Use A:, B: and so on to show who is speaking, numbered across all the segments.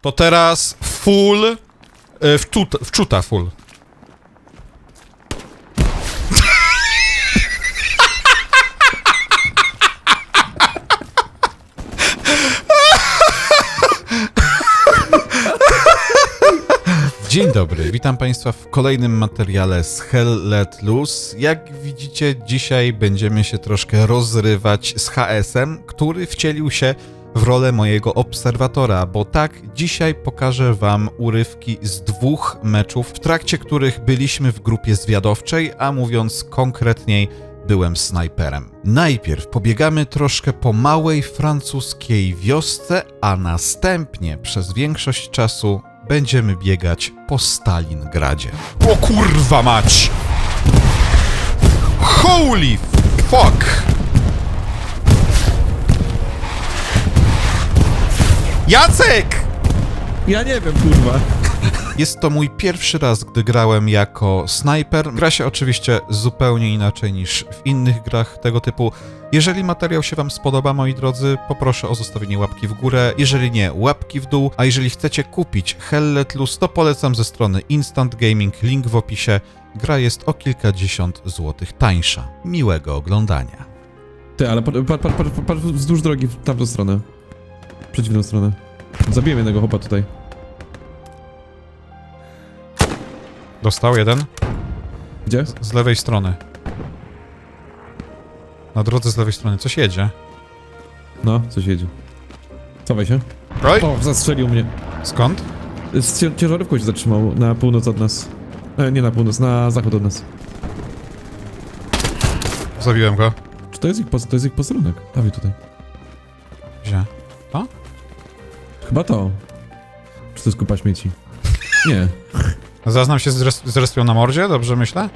A: To teraz full... y, Wczuta, wczuta full. Dzień dobry, witam Państwa w kolejnym materiale z Hell Let Loose. Jak widzicie, dzisiaj będziemy się troszkę rozrywać z HS-em, który wcielił się w rolę mojego obserwatora, bo tak, dzisiaj pokażę Wam urywki z dwóch meczów, w trakcie których byliśmy w grupie zwiadowczej, a mówiąc konkretniej, byłem snajperem. Najpierw pobiegamy troszkę po małej francuskiej wiosce, a następnie przez większość czasu będziemy biegać po Stalingradzie. O kurwa mać! Holy fuck! Jacek!
B: Ja nie wiem, kurwa.
A: Jest to mój pierwszy raz, gdy grałem jako snajper. Gra się oczywiście zupełnie inaczej niż w innych grach tego typu. Jeżeli materiał się Wam spodoba, moi drodzy, poproszę o zostawienie łapki w górę. Jeżeli nie, łapki w dół. A jeżeli chcecie kupić Hell Let Loose, to polecam ze strony Instant Gaming, link w opisie. Gra jest o kilkadziesiąt złotych tańsza. Miłego oglądania.
B: Ty, ale patrz par, par, par, par, wzdłuż drogi w tamtą stronę. Przeciwną stronę. Zabiłem jednego chłopa tutaj.
A: Dostał jeden
B: Gdzie?
A: z lewej strony. Na drodze z lewej strony coś jedzie.
B: No, coś jedzie. Cofaj się.
A: Oj!
B: O, zastrzelił mnie.
A: Skąd?
B: Z cię- ciężarówką się zatrzymał na północ od nas. E, nie na północ, na zachód od nas.
A: Zabiłem go.
B: Czy to jest ich, pos- to jest ich posterunek? Dawaj tutaj.
A: Gdzie?
B: Chyba to. Czy to jest kupa śmieci? Nie.
A: Zaznam się zres- zrespią na mordzie, dobrze myślę?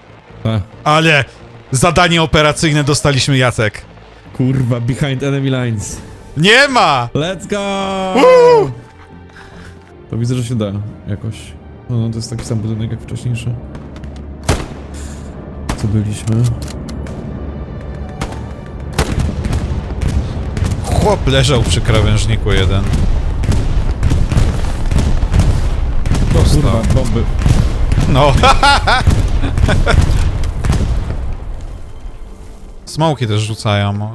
A: Ale zadanie operacyjne dostaliśmy, Jacek.
B: kurwa, behind enemy lines.
A: Nie ma!
B: Let's go! To widzę, że się da jakoś. No, no to jest taki sam budynek jak wcześniejszy. Co byliśmy?
A: Chłop leżał przy krawężniku jeden. Dostał.
B: Kurwa, bomby.
A: No. Smoki też rzucają.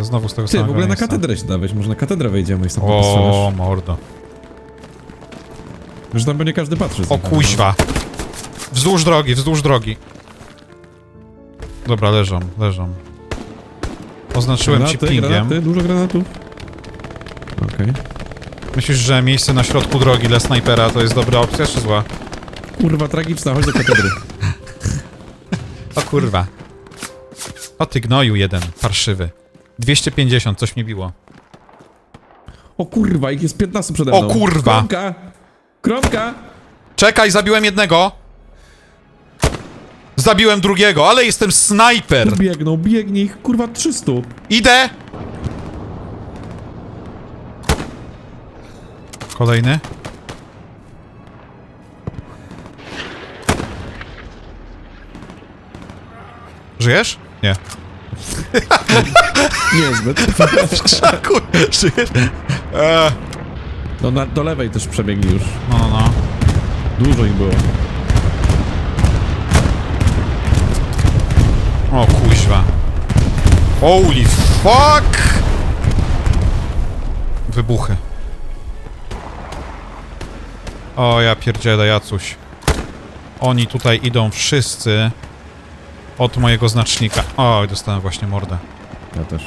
A: E, znowu z tego
B: Ty, w
A: samego
B: ogóle na
A: miejsca.
B: katedrę się da wejść, może na katedrę wejdziemy i stąd
A: O,
B: postrzelasz.
A: mordo.
B: Że tam będzie każdy patrzy. z
A: O
B: kamery.
A: kuźwa. Wzdłuż drogi, wzdłuż drogi. Dobra, leżą, leżą. Oznaczyłem ci
B: Granaty,
A: pingiem.
B: granaty, dużo granatów. Okej.
A: Myślisz, że miejsce na środku drogi dla snajpera to jest dobra opcja, czy zła?
B: Kurwa, tragiczna, chodź do katedry.
A: O kurwa. O ty gnoju jeden, parszywy. 250, coś mnie biło.
B: O kurwa, ich jest 15 przede
A: O
B: mną.
A: kurwa.
B: Kromka! Kromka!
A: Czekaj, zabiłem jednego! Zabiłem drugiego, ale jestem snajper!
B: Biegną, biegnij ich, kurwa, 300.
A: Idę! Kolejny. Żyjesz? Nie.
B: Niezbyt.
A: W krzaku! Żyjesz? Eee,
B: No na, do lewej też przebiegli już.
A: no, no, no.
B: Dużo ich było.
A: O kuźwa. Holy fuck! Wybuchy. O ja pierdzielę Jacuś. Oni tutaj idą wszyscy od mojego znacznika. O, dostałem właśnie mordę.
B: Ja też.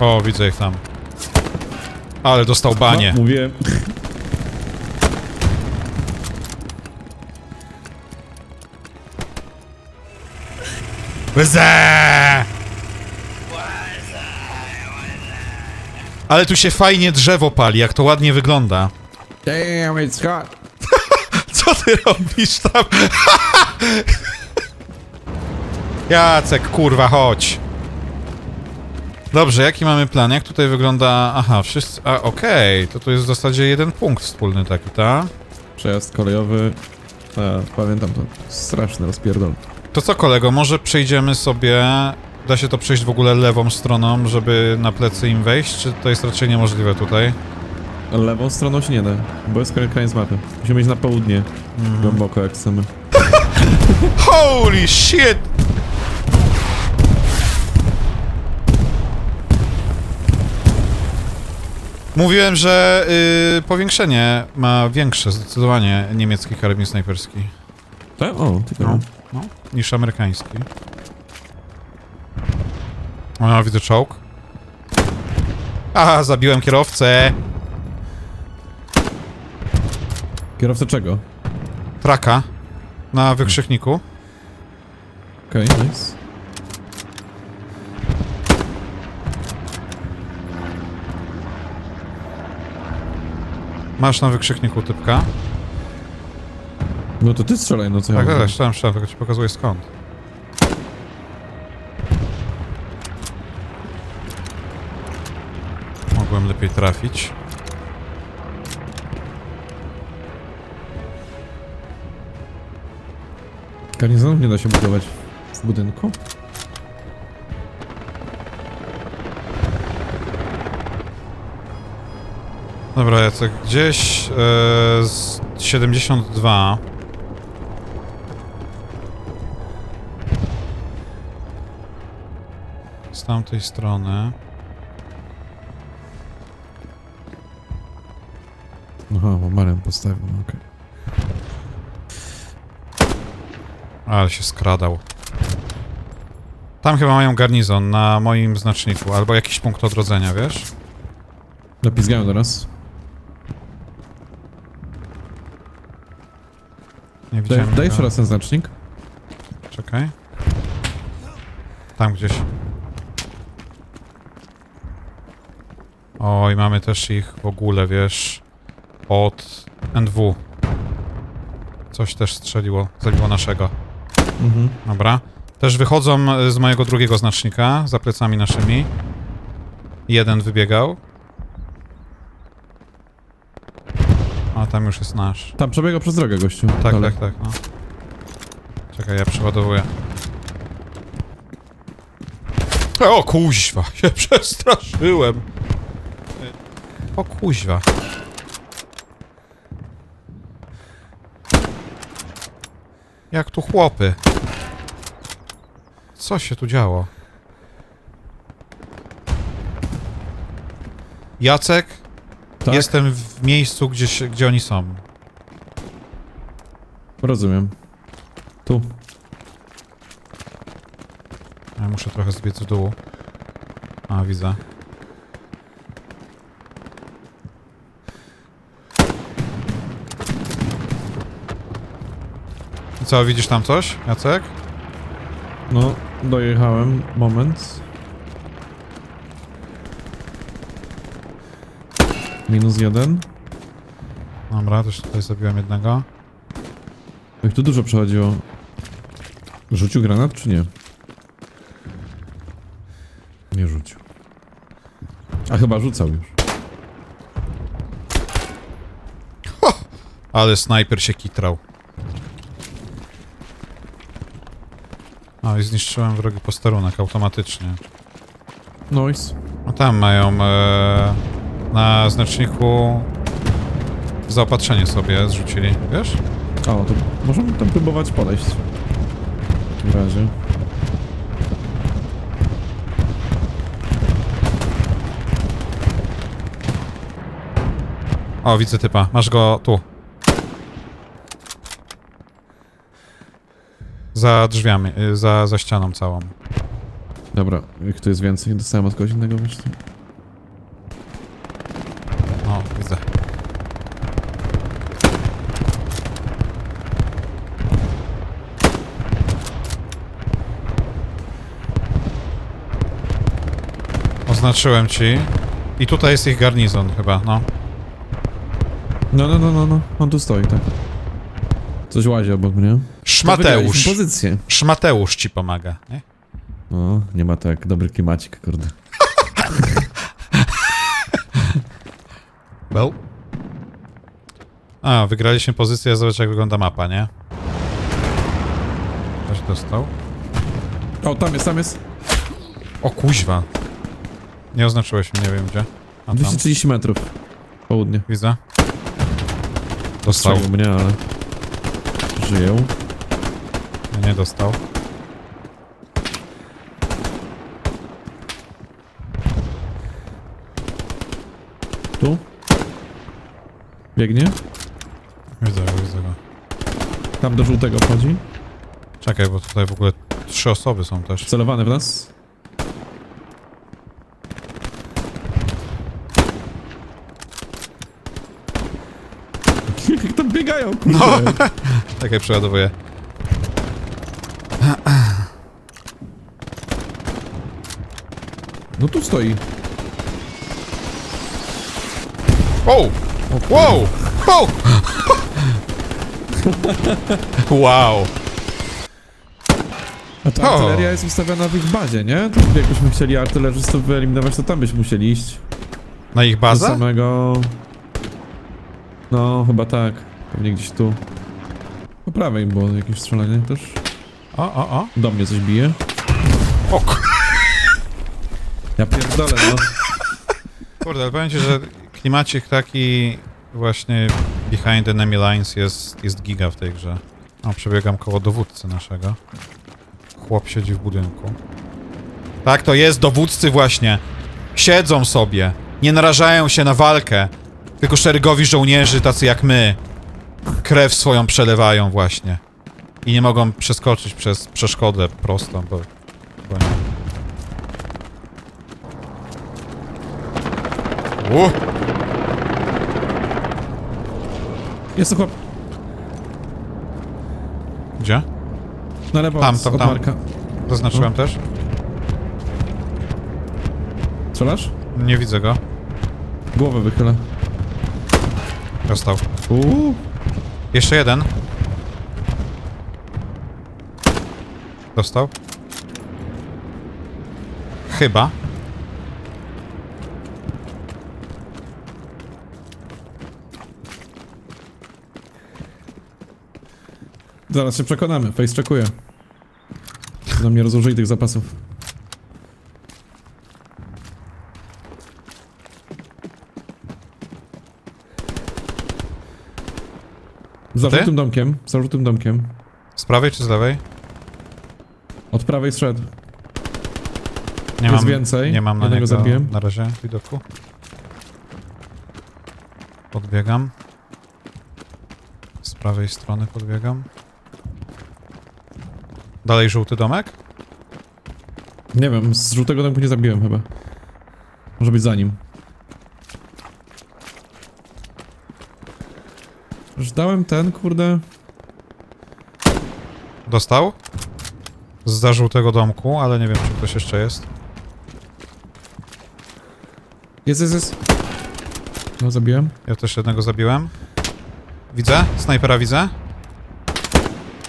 A: O, widzę ich tam. Ale dostał banie.
B: No, mówię.
A: Bze! Ale tu się fajnie drzewo pali, jak to ładnie wygląda.
B: Damn, it's hot.
A: Co ty robisz tam? Jacek, kurwa, chodź. Dobrze, jaki mamy plan? Jak tutaj wygląda... Aha, wszyscy... A, okej, to tu jest w zasadzie jeden punkt wspólny taki, tak?
B: Przejazd kolejowy. A, pamiętam to. Straszny rozpierdol.
A: To co, kolego, może przejdziemy sobie... Da się to przejść w ogóle lewą stroną, żeby na plecy im wejść, czy to jest raczej niemożliwe tutaj?
B: Lewą stroną się nie da, bo jest koniec mapy. Musimy iść na południe, głęboko jak chcemy.
A: Holy shit! Mówiłem, że y, powiększenie ma większe zdecydowanie niemiecki karabin snajperski
B: Tak? O, ciekawe.
A: no, niż amerykański. O, widzę czołg. Aha, zabiłem kierowcę.
B: Kierowca czego?
A: Traka na wykrzykniku.
B: Okej, okay, nice.
A: Masz na wykrzykniku typka.
B: No to ty strzelaj, no co ja
A: Tak,
B: mam
A: tak, strzelam, strzelam, tylko ci pokazuję skąd. Mogłem lepiej trafić.
B: Garnizonów nie da się budować w budynku?
A: Dobra, Jacek, gdzieś e, z 72. Z tamtej strony.
B: Aha, bo Marian postawił, okej.
A: Ale się skradał. Tam chyba mają garnizon na moim znaczniku, albo jakiś punkt odrodzenia, wiesz?
B: Napizgają do nas.
A: Nie
B: Daj,
A: widziałem.
B: daj jeszcze raz ten znacznik.
A: Czekaj. Tam gdzieś. Oj, mamy też ich w ogóle, wiesz, od NW. Coś też strzeliło, zabiło naszego.
B: Mhm.
A: Dobra. Też wychodzą e, z mojego drugiego znacznika, za plecami naszymi. Jeden wybiegał. A tam już jest nasz.
B: Tam przebiegał przez drogę, gościu.
A: Tak,
B: Ale-
A: tak, tak, no. Czekaj, ja przeładowuję. O kuźwa, się przestraszyłem. O kuźwa. Jak tu chłopy? Co się tu działo? Jacek,
B: Tak?
A: jestem w miejscu, gdzie, się, gdzie oni są.
B: Rozumiem. Tu.
A: Ja muszę trochę zbiec w dół. A, widzę. Co, widzisz tam coś, Jacek?
B: No, dojechałem. Moment. Minus jeden.
A: Dobra, też tutaj zabiłem jednego.
B: Jak tu dużo przechodziło. Rzucił granat, czy nie? Nie rzucił. A chyba rzucał już.
A: Ale snajper się kitrał. O, i zniszczyłem wrogi posterunek automatycznie.
B: Nice.
A: No tam mają e, na znaczniku zaopatrzenie sobie zrzucili, wiesz?
B: O, to możemy tam próbować podejść. W takim razie.
A: O, widzę typa. Masz go tu. Za drzwiami, y, za, za ścianą całą.
B: Dobra, jak tu jest więcej, dostałem od kogoś innego myślę.
A: O, widzę. Oznaczyłem ci. I tutaj jest ich garnizon chyba, no.
B: No, no, no, no, no. On tu stoi, tak. Coś łazi obok mnie.
A: Szmateusz.
B: pozycję.
A: Szmateusz ci pomaga, nie?
B: No, nie ma tak. Dobry klimacik, kurde.
A: Well. A, wygraliśmy pozycję, zobacz jak wygląda mapa, nie? Ktoś dostał?
B: O, tam jest, tam jest.
A: O kuźwa. Nie oznaczyłeś mnie, nie wiem gdzie. A tam.
B: 230 metrów. Południe.
A: Widzę. Dostał.
B: Strzelił mnie, ale... Żyją.
A: Nie dostał.
B: Tu? Biegnie?
A: Widzę go, widzę go.
B: Tam do żółtego wchodzi.
A: Czekaj, bo tutaj w ogóle trzy osoby są też.
B: Celowany w nas. Jak tam biegają, kurde.
A: No. Czekaj, przeładowuję.
B: No tu stoi.
A: Wow! Wow! Wow! wow!
B: A ta
A: O.
B: artyleria jest ustawiona w ich bazie, nie? To jakbyśmy chcieli artylerzystów wyeliminować, to tam byśmy musieli iść.
A: Na ich
B: Do
A: bazę?
B: samego... No, chyba tak. Pewnie gdzieś tu. Po prawej było jakieś strzelanie też.
A: O, o, o.
B: Do mnie coś bije.
A: O
B: Ja pierdolę, no.
A: kurde, ale powiem ci, że klimacik taki właśnie behind enemy lines jest, jest giga w tej grze. O, przebiegam koło dowódcy naszego. Chłop siedzi w budynku. Tak, to jest dowódcy właśnie. Siedzą sobie. Nie narażają się na walkę. Tylko szeregowi żołnierzy tacy jak my. Krew swoją przelewają właśnie. I nie mogą przeskoczyć przez przeszkodę prostą, bo... bo nie. Uh,
B: Jest to chłop.
A: gdzie?
B: Na lewo
A: Tam,
B: od-
A: tam,
B: od
A: tam.
B: Marka.
A: Zaznaczyłem też?
B: Strzelasz?
A: Nie widzę go.
B: Głowę wychylę.
A: Dostał.
B: Uuu.
A: Jeszcze jeden. Dostał. Chyba.
B: Zaraz się przekonamy. Face checkuje. Na mnie rozłożyli tych zapasów. Za
A: Ty?
B: żółtym domkiem, za żółtym domkiem.
A: Z prawej czy z lewej?
B: Od prawej zszedł.
A: Nie
B: Jest
A: mam,
B: więcej.
A: Nie mam na
B: Jednego
A: niego
B: zabiłem.
A: na razie widoku. Podbiegam. Z prawej strony podbiegam. Dalej żółty domek?
B: Nie wiem, z żółtego domku nie zabiłem chyba. Może być za nim. Już dałem ten, kurde.
A: Dostał? Z żółtego domku, ale nie wiem czy ktoś jeszcze jest.
B: Jest, jest, jest. No, zabiłem.
A: Ja też jednego zabiłem. Widzę? Snajpera widzę?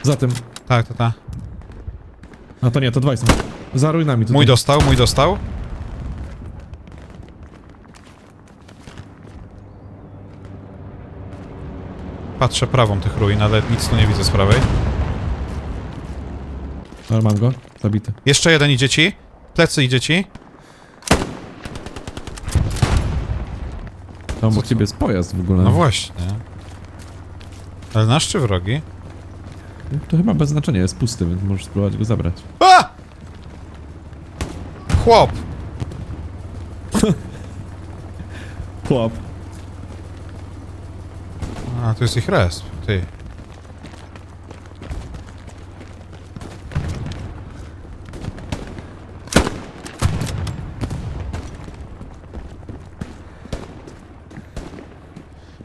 B: Za tym.
A: Tak, to ta.
B: A to nie, to dwaj są. Za ruinami tutaj.
A: Mój dostał, mój dostał. Patrzę prawą tych ruin, ale nic tu nie widzę z prawej.
B: Ale mam go. Zabity.
A: Jeszcze jeden idzie ci. Plecy idzie ci.
B: Tam
A: Co
B: u ciebie jest pojazd w ogóle.
A: No właśnie. Ale nasz czy wrogi?
B: To chyba bez znaczenia, jest pusty, więc możesz spróbować go zabrać.
A: A! Chłop!
B: Chłop.
A: A, to jest ich resp. Ty.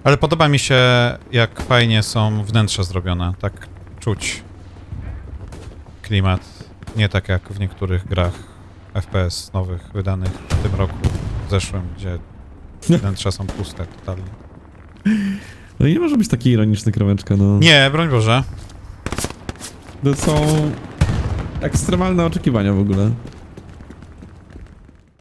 A: Ale podoba mi się, jak fajnie są wnętrza zrobione. Tak czuć klimat. Nie tak jak w niektórych grach FPS nowych, wydanych w tym roku, w zeszłym, gdzie wnętrza są puste totalnie.
B: No i nie może być taki ironiczny kroweczka, no.
A: Nie, broń Boże.
B: To są ekstremalne oczekiwania w ogóle.